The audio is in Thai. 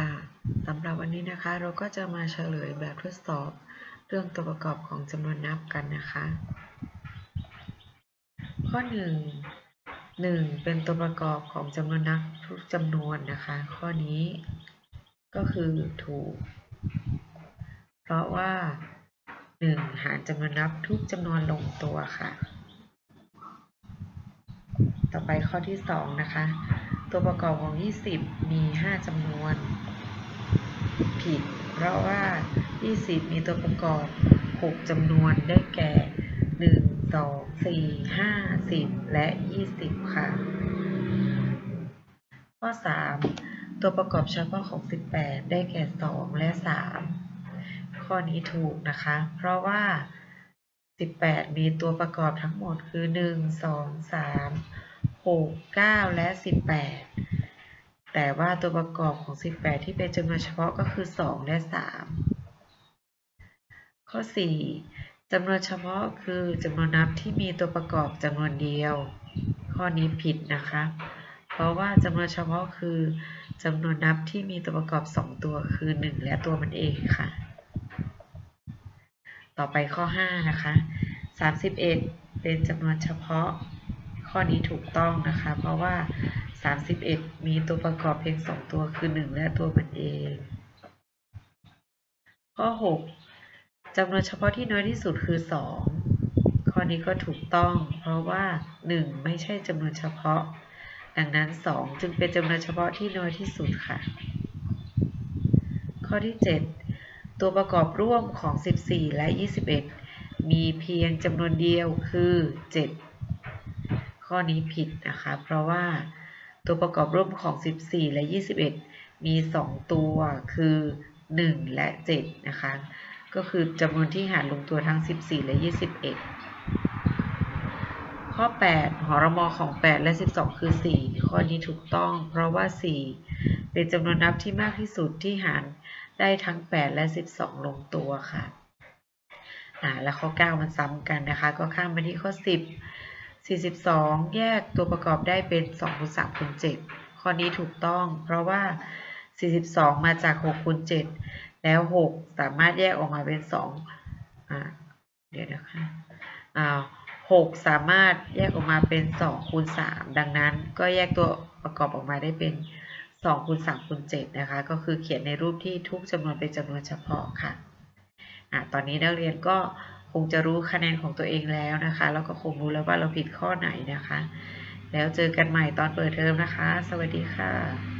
ค่ะสำหรับวันนี้นะคะเราก็จะมาเฉลยแบบทดสอบเรื่องตัวประกอบของจำนวนนับกันนะคะ ข้อ 1 1 เป็นตัวประกอบของจำนวนนับทุกจำนวนนะคะ ข้อนี้ก็คือถูก เพราะว่า 1 หารจำนวนนับทุกจำนวนลงตัวค่ะ ต่อไปข้อที่ 2 นะคะ ตัวประกอบของ 20 มี 5จำนวน ผิด เพราะว่า 20 มีตัวประกอบ 6จำนวนได้แก่ 1 2 4 5 10 และ 20 ค่ะ ข้อ 3 ตัวประกอบเฉพาะของ 18 ได้แก่ 2 และ 3 ข้อนี้ถูกนะคะ เพราะว่า 18 มีตัวประกอบทั้งหมดคือ 1 2 3 6 9 และ 18 แต่ว่าตัวประกอบของ 18 ที่เป็นจำนวนเฉพาะก็คือ 2 และ 3 ข้อ 4จำนวนเฉพาะคือจำนวนนับที่มีตัวประกอบจำนวนเดียว ข้อนี้ผิดนะคะ เพราะว่าจำนวนเฉพาะคือจำนวนนับที่มีตัวประกอบ 2 ตัวคือ 1 และตัวมันเองค่ะ ต่อไปข้อ 5 นะคะ 31 เป็นจำนวนเฉพาะ ข้อนี้ถูกต้องนะคะ เพราะว่า 31 มีตัวประกอบเพียง 2 ตัวคือ 1 และตัวมันเอง ข้อ 6จำนวนเฉพาะที่น้อยที่สุดคือ 2 ข้อนี้ก็ถูกต้อง เพราะว่า 1 ไม่ใช่จำนวนเฉพาะ ดังนั้น 2 จึงเป็นจำนวนเฉพาะที่น้อยที่สุดค่ะ ข้อที่ 7 ตัวประกอบร่วมของ 14 และ 21 มีเพียงจำนวนเดียวคือ 7 ข้อนี้ผิดนะคะ เพราะว่าตัวประกอบร่วมของ 14 และ 21 มี 2 ตัวคือ 1 และ 7 นะคะ ก็คือจำนวนที่หารลงตัวทั้ง 14 และ 21 ข้อ 8 หอรมอของ 8 และ 12 คือ 4 ข้อนี้ถูกต้อง เพราะว่า 4 เป็นจำนวนนับที่มากที่สุดที่หารได้ทั้ง 8 และ 12 ลงตัวค่ะอ่าแล้วข้อ 9 มันซ้ำกันนะคะ ก็ข้ามมาที่ข้อ 10 42 แยกตัวประกอบได้เป็น2คูณ3คูณ7ข้อนี้ถูกต้อง เพราะว่า 42 มาจาก6คูณ7แล้ว 6 สามารถแยกออกมาเป็น2อ่าเดี๋ยวนะคะอ่า6สามารถแยกออกมาเป็น2คูณ3ดังนั้นก็แยกตัวประกอบออกมาได้เป็น2คูณ3คูณ7นะคะ ก็คือเขียนในรูปที่ทุกจำนวนเป็นจำนวนเฉพาะค่ะอ่าตอนนี้นักเรียนก็ คงจะรู้คะแนนของตัวเองแล้วนะคะ แล้วก็คงรู้แล้วว่าเราผิดข้อไหนนะคะ แล้วเจอกันใหม่ตอนเปิดเทอมนะคะ สวัสดีค่ะ